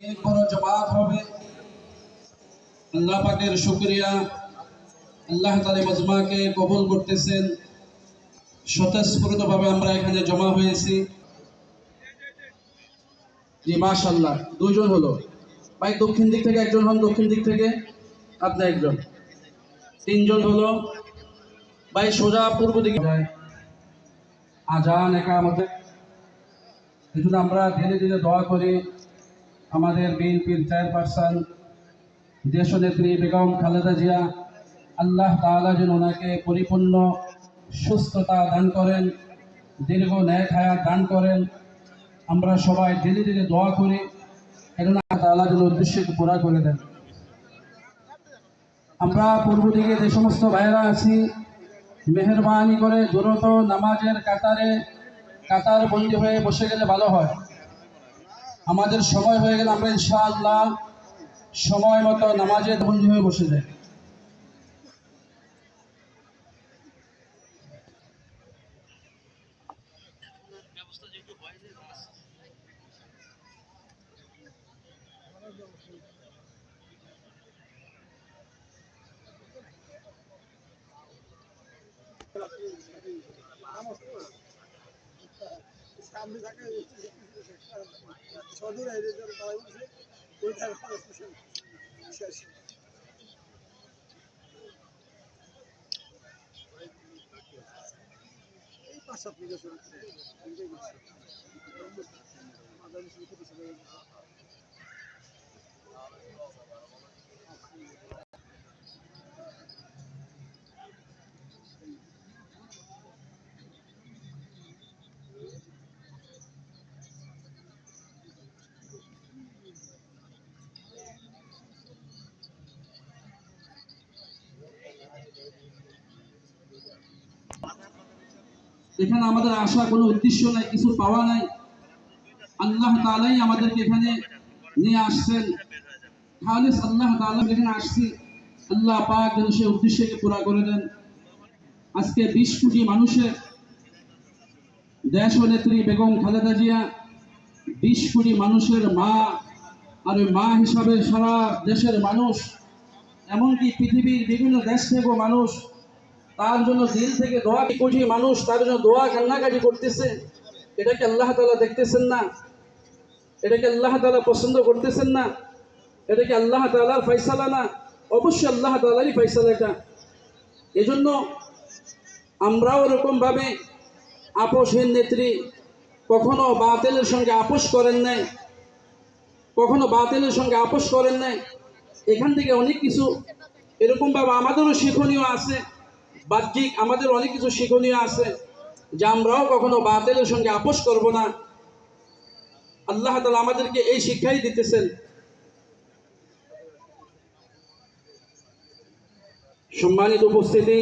এরপরও জবাব হবে। আল্লাহ পাকের শুক্রিয়া। আল্লাহ তালে মজমাকে কবুল করতেছেন। স্বতঃস্ফূর্তভাবে আমরা এখানে জমা হয়েছি। জি মাশাল্লাহ দুইজন হলো। ভাই, দক্ষিণ দিক থেকে একজন হন, দক্ষিণ দিক থেকে আপনি একজন। তিনজন হলো। ভাই, সোজা পূর্ব দিকে যায়। আজান একা আমাদের আমরা ধীরে ধীরে দোয়া করি। আমাদের বিএনপির চেয়ারপারসন, দেশনেত্রী বেগম খালেদা জিয়া, আল্লাহ তাআলা যেন ওনাকে পরিপূর্ণ সুস্থতা দান করেন, দীর্ঘ ন্যায় হায়াত দান করেন। আমরা সবাই ধীরে ধীরে দোয়া করি, কেননা তাআলা যেন উদ্দেশ্যকে পুরা করে দেন। আমরা পূর্ব দিকে যে সমস্ত ভাইয়েরা আছি, মেহরবানি করে দ্রুত নামাজের কাতারে, কাতার বন্দি হয়ে বসে গেলে ভালো হয়। আমাদের সময় হয়ে গেলে আমরা ইনশাআল্লাহ সময় মতো নামাজে বন্দি হয়ে বসে যাই। সদর এরিয়া তারা উঠছে ওইটার শেষ। পাঁচ সাত মিনিট এখানে আমাদের আশা কোনো উদ্দেশ্য নাই, কিছু পাওয়া নাই। আল্লাহ তালাই আমাদেরকে এখানে নিয়ে আসছেন। খালিস আল্লাহ তাআলা এখানে আসছি। আল্লাহ পাক যেন সে উদ্দেশ্যকে পুরা করে দেন। আজকে বিশ কোটি মানুষের দেশ নেত্রী বেগম খালেদা জিয়া, বিশ কোটি মানুষের মা আর মা হিসাবে সারা দেশের মানুষ, এমনকি পৃথিবীর বিভিন্ন দেশ থেকেও মানুষ তার জন্য দিল থেকে দোয়া কোটি মানুষ, তার জন্য দোয়া কান্নাকাটি করতেছে। এটাকে আল্লাহ তালা দেখতেছেন না। এটাকে আল্লাহ তালা পছন্দ করতেছেন না। এটাকে আল্লাহ তালার ফয়সালা না। অবশ্যই আল্লাহ তালারই ফয়সালা এটা। এজন্য আমরাও ওরকমভাবে আপোষহীন নেত্রী, কখনো বাতেলের সঙ্গে আপোষ করেন নাই, কখনো বাতেলের সঙ্গে আপোষ করেন নাই। এখান থেকে অনেক কিছু এরকমভাবে আমাদেরও শিক্ষণীয় আছে। বাহ্যিক আমাদের অনেক কিছু শিক্ষণীয় আছে যে আমরাও কখনো বাতিলের সঙ্গে আপোষ করব না। আল্লাহ তালা আমাদেরকে এই শিক্ষাই দিতেছেন। সম্মানিত উপস্থিতি